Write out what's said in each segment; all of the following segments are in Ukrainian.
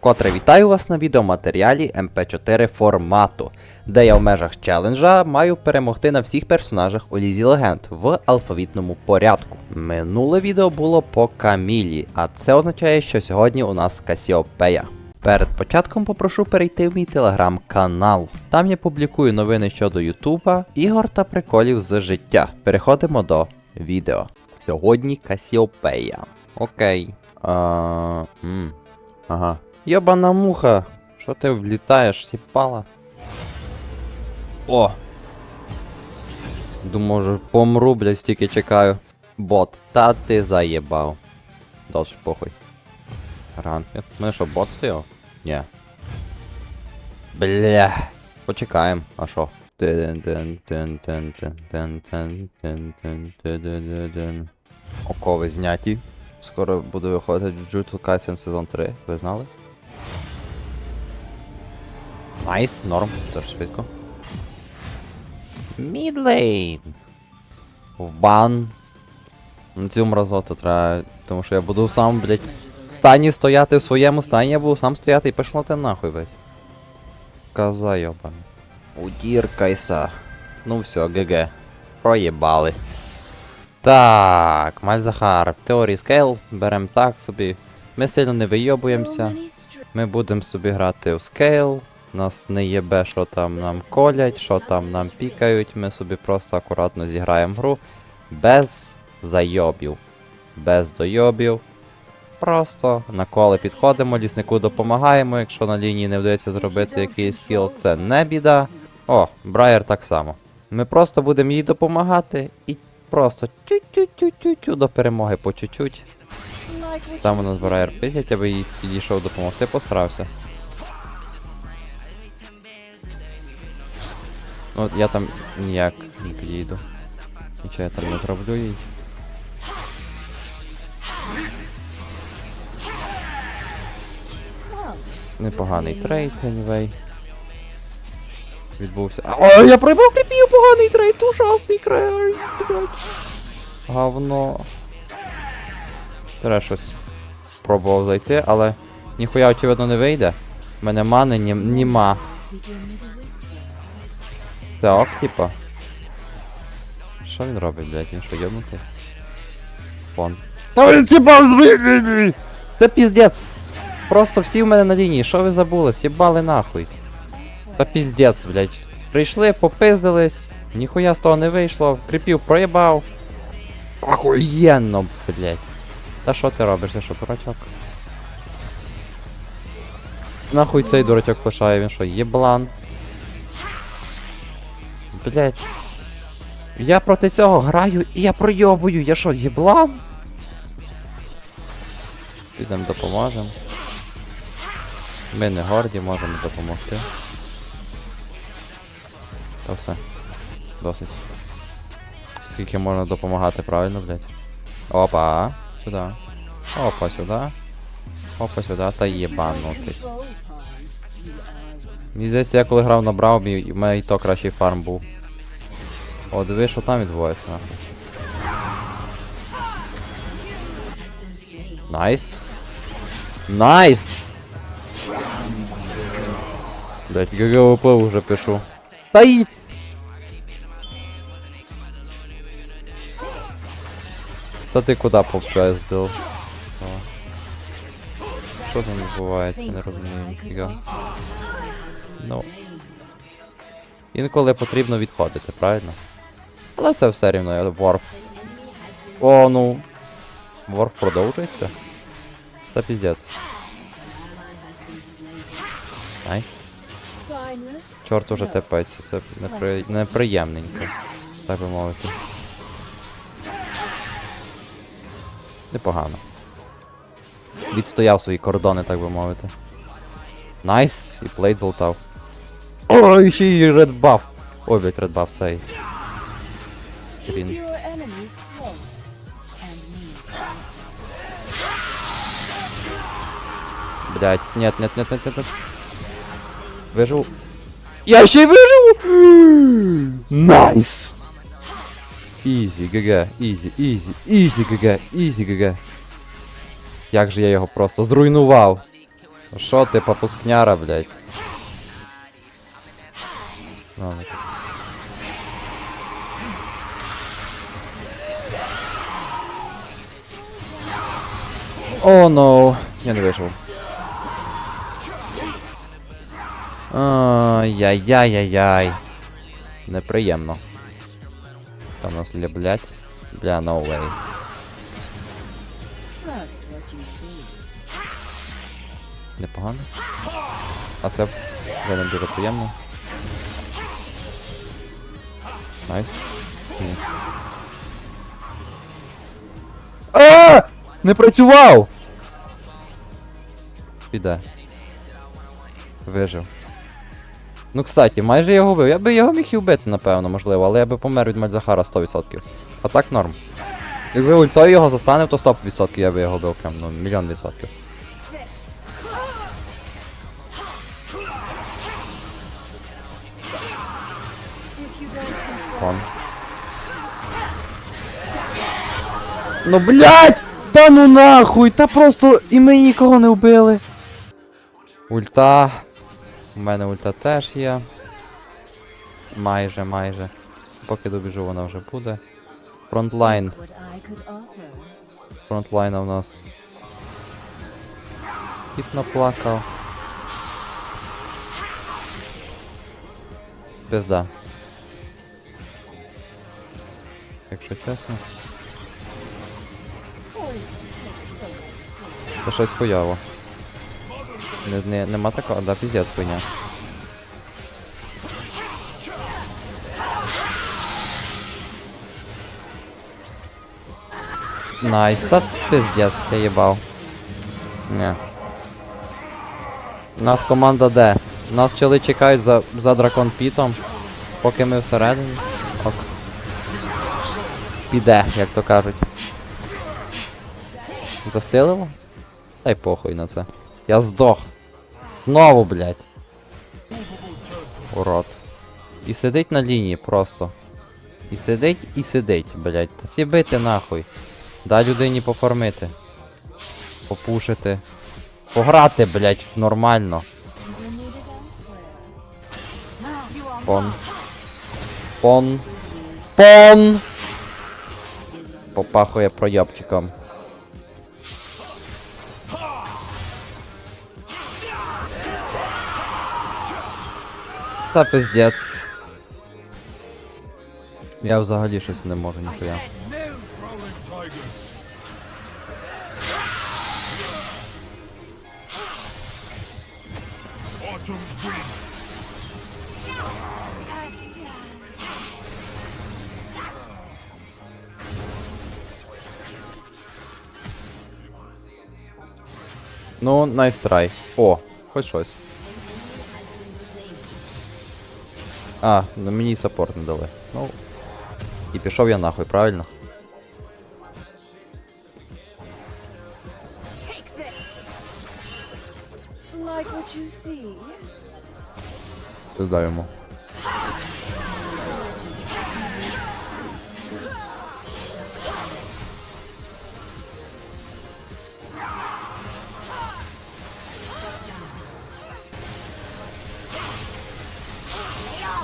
Вкотре вітаю вас на відеоматеріалі MP4 формату, де я в межах челенджа маю перемогти на всіх персонажах у Лізі Легенд в алфавітному порядку. Минуле відео було по Камілі, а це означає, що сьогодні у нас Касіопея. Перед початком попрошу перейти в мій телеграм-канал. Там я публікую новини щодо Ютуба, ігор та приколів з життя. Переходимо до відео. Сьогодні Касіопея. Окей. А, ага. Йобана муха. Що ти влітаєш, сіпала? О! Думаю, помру, блядь, стільки чекаю. Бот, та ти заєбав. Дальше похуй. Ранкет. Ми що, бот стояв? Ні. Бля. Почекаємо. А що? Окови зняті. Скоро буде виходити Jujutsu Kaisen сезон 3, ви знали? Найс, норм, дуже швидко. Мідлейн. Бан. На цю мразоту треба, тому що я буду сам, блять, в стані стояти в своєму стані, я буду сам стояти і пішло ти нахуй, блять. Коза йобана. Удіркайся. Ну все, ГГ. Проєбали. Так, Мальзахар, теорії скейл, берем так собі. Ми сильно не вийобуємося. Ми будемо собі грати в скейл. Нас не єбе, що там нам колять, що там нам пікають. Ми собі просто акуратно зіграємо гру без зайобів. Без дойобів. Просто на коле підходимо, ліснику допомагаємо. Якщо на лінії не вдається зробити якийсь кіл, це не біда. О, Брайер так само. Ми просто будемо їй допомагати і просто тю-тю-тю-тю-тю до перемоги по чуть-чуть. Там вона з Брайер пиздять, аби їй підійшов допомогти, посрався. Ну, я там ніяк не підійду. Нічого я там не зроблю їй. Непоганий трейд, anyway. Відбувся. А, О, я проїбав кріпів, поганий трейд, ужасний крейд. Говно. Треба щось пробував зайти, але ніхуя очевидно не вийде. У мене мани ні, німа. Ок, типа. Що він робить, блядь? Він що, йобнутий? Фон. Та він типа Це піздець! Просто всі в мене на лінії, що ви забули? С'єбали нахуй. Та піздець, блядь. Прийшли, попиздились, ніхуя з того не вийшло, кріпів проїбав. Охуєнно, блядь. Та що ти робиш, ти що, дурачок? Нахуй цей дурачок флешає, він що, єблан? Блядь. Я проти цього граю і я пройобую, я що, єблан? Підемо допоможемо. Ми не горді, можемо допомогти. Та все. Досить. Скільки можна допомагати, правильно, блядь? Опа, сюди. Опа, сюди. Опа, сюди, та єбанутись. Мені здається, я коли грав на Браубі, в мене і то кращий фарм був. О, диви, що там відбувається. Найс. Найс! Блять, ГГВП уже пишу. Та й... Та ти куди попездив? Що там відбувається, не розумію ніфіга. Ну. Інколи потрібно відходити, правильно? Але це все рівно, я ворф. О, ну. Ворф продовжується. Це піздець. Найс. Чорт уже тепеться, це непри... неприємненько, так би мовити. Непогано. Відстояв свої кордони, так би мовити. Найс! І плейт золтав. Ой, ще й редбаф! Ой, блять, редбаф цей. Хрін. Блять, нет, нет, нет, нет, нет, нет. Виживу. Я ще й виживу! Найс! Ізі, ГГ, ізі, ізі, ізі, ГГ, ізі, ГГ. Як же я його просто зруйнував. Що ти, попускняра, блядь? Ладно. О, но. Я не вийшов. Ай-яй-яй-яй-яй. Неприємно. Там у нас для блядь. Бля, no way. Trust what you see. Непогано. А це вже не дуже приємно. Найс. Ні. А! Не працював! Піде. Вижив. Ну, кстати, майже його вбив. Я би його міг і вбити, напевно, можливо, але я би помер від Мальзахара 100%. А так норм. Якби ультою його застанив, то 100% я би його бив прям, ну, мільйон відсотків. Вон. Ну блять! Та ну нахуй! Та просто і ми нікого не вбили. Ульта. У мене ульта теж є. Майже, майже. Поки добіжу, вона вже буде. Фронтлайн. Фронтлайна у нас. Кіт наплакав. Пизда. Якщо чесно. Це щось хуяво. Не, не, нема такого, да, піздець хуйня. Найс, та пиздец, я їбав. Не. Нас команда Д. Нас чели чекають за, за дракон пітом. Поки ми всередині. Ок. Піде, як то кажуть. Застилило? Дай похуй на це. Я здох. Знову, блядь. Урод. І сидить на лінії просто. І сидить, і сидить, блядь. Та сібити нахуй. Дай людині пофармити. Попушити. Пограти, блядь, нормально. Пон. Пон. Пон! Попахує проєбчиком. Та пиздец. Я взагалі щось не можу ніхуя. Ну, найс трай. О, хоч щось. А, ну мені саппорт не дали. Ну. І пішов я нахуй, правильно? Like. Пизда йому.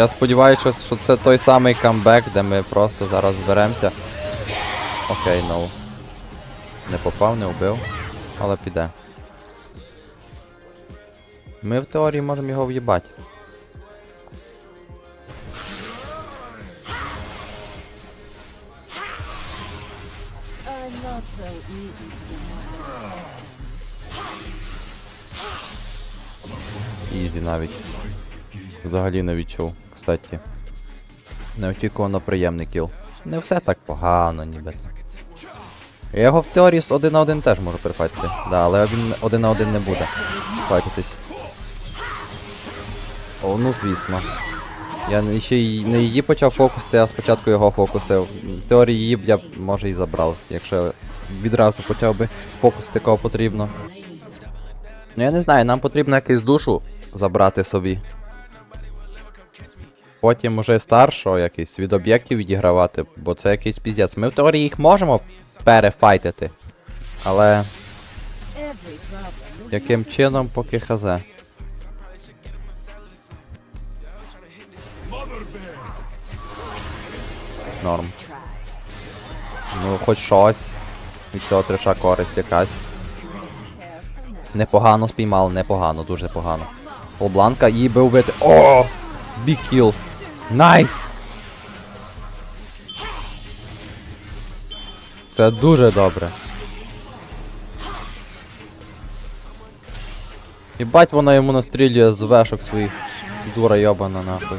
Я сподіваюся, що, це той самий камбек, де ми просто зараз зберемося. Окей, ну. Не попав, не вбив, але піде. Ми в теорії можемо його в'їбати. Ізі навіть. Взагалі не відчув, кстати. Неочікувано приємний кіл. Не все так погано, ніби. Я його в теорії з один на один теж можу перефайтити. Да, але він один на один не буде. Файтитись. О, ну звісно. Я ще й не її почав фокусити, а спочатку його фокусив. В теорії її б я може і забрав, якщо відразу почав би фокусити кого потрібно. Ну я не знаю, нам потрібно якусь душу забрати собі. Потім уже старшого якийсь від об'єктів відігравати, бо це якийсь піздець. Ми в теорії їх можемо перефайтити. Але Яким чином, поки хз. Норм. Ну, хоч щось. Від цього треша користь якась. Непогано спіймали, непогано, дуже погано. Полбланка її би вбити. О! Бік кіл. Найс! Це дуже добре. Єбать вона йому настрілює з вешок своїх. Дура йобана нахуй.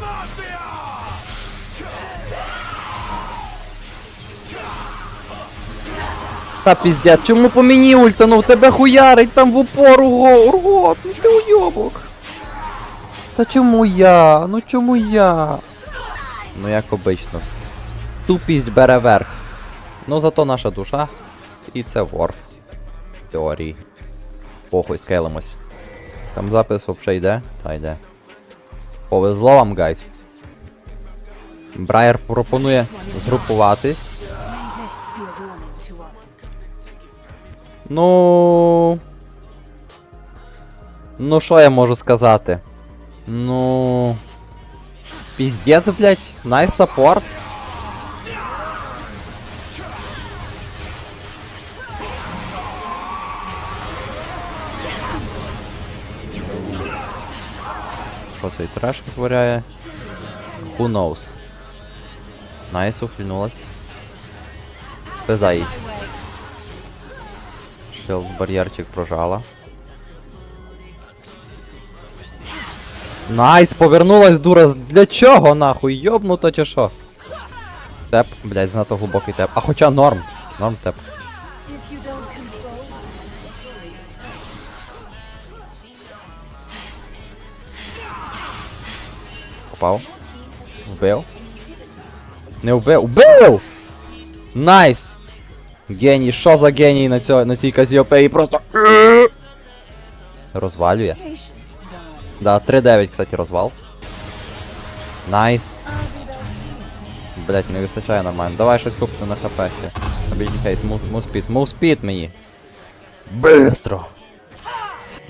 Та піздець, чому по мені ультанув? Тебе хуярить там в упор уго, ургот, ну ти уйобок. Та чому я? Ну чому я? Ну як обично. Тупість бере верх. Ну зато наша душа. І це ворф. Теорії. Похуй, скейлимось. Там запис взагалі йде? Та йде. Повезло вам, гайз. Брайер пропонує згрупуватись. Ну. Ну, що я можу сказати? Ну. Піздець, блять, найс саппорт. Що цей треш витворяє? Who knows? Найс, ухильнулась. Пиза їй. Шилд бар'єрчик прожала. Найс, повернулась дура. Для чого нахуй? Йобнута чи що? Теп, блядь, знато глибокий теп. А хоча норм. Норм теп. Попав. Вбив. Не вбив. Вбив! Найс! Геній, що за геній на, цьо, на цій казіопеї просто. Розвалює. Да, 3-9, кстати, розвал. Найс. Блять, не вистачає нормально. Давай щось купити на хп move, move speed, move speed мені. Быстро.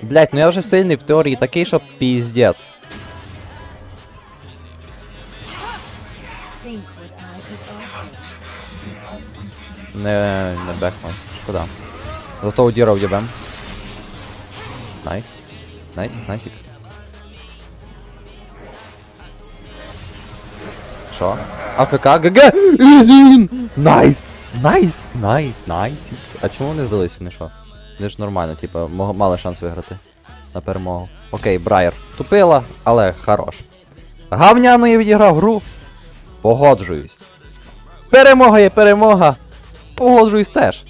Блять, ну я вже сильний в теорії такий, що offer. Не, не бекман. Шкода. Зато удірав єбем. Найс. Найс, найсік. Що? АФК ГГ! Найс! Найс! Найс, найсік. А чому вони здались вони що? Вони ж нормально, типа, мали шанс виграти. На перемогу. Окей, Брайер. Тупила, але хорош. Гавняно я відіграв гру. Погоджуюсь. Перемога є перемога. Погоджуюсь теж.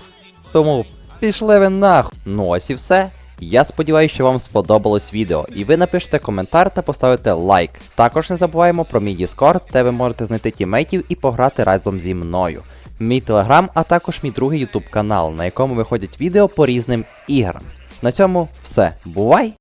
Тому пішли ви нахуй. Ну ось і все. Я сподіваюся, що вам сподобалось відео, і ви напишете коментар та поставите лайк. Також не забуваємо про мій Discord, де ви можете знайти тімейтів і пограти разом зі мною. Мій телеграм, а також мій другий ютуб канал, на якому виходять відео по різним іграм. На цьому все. Бувай!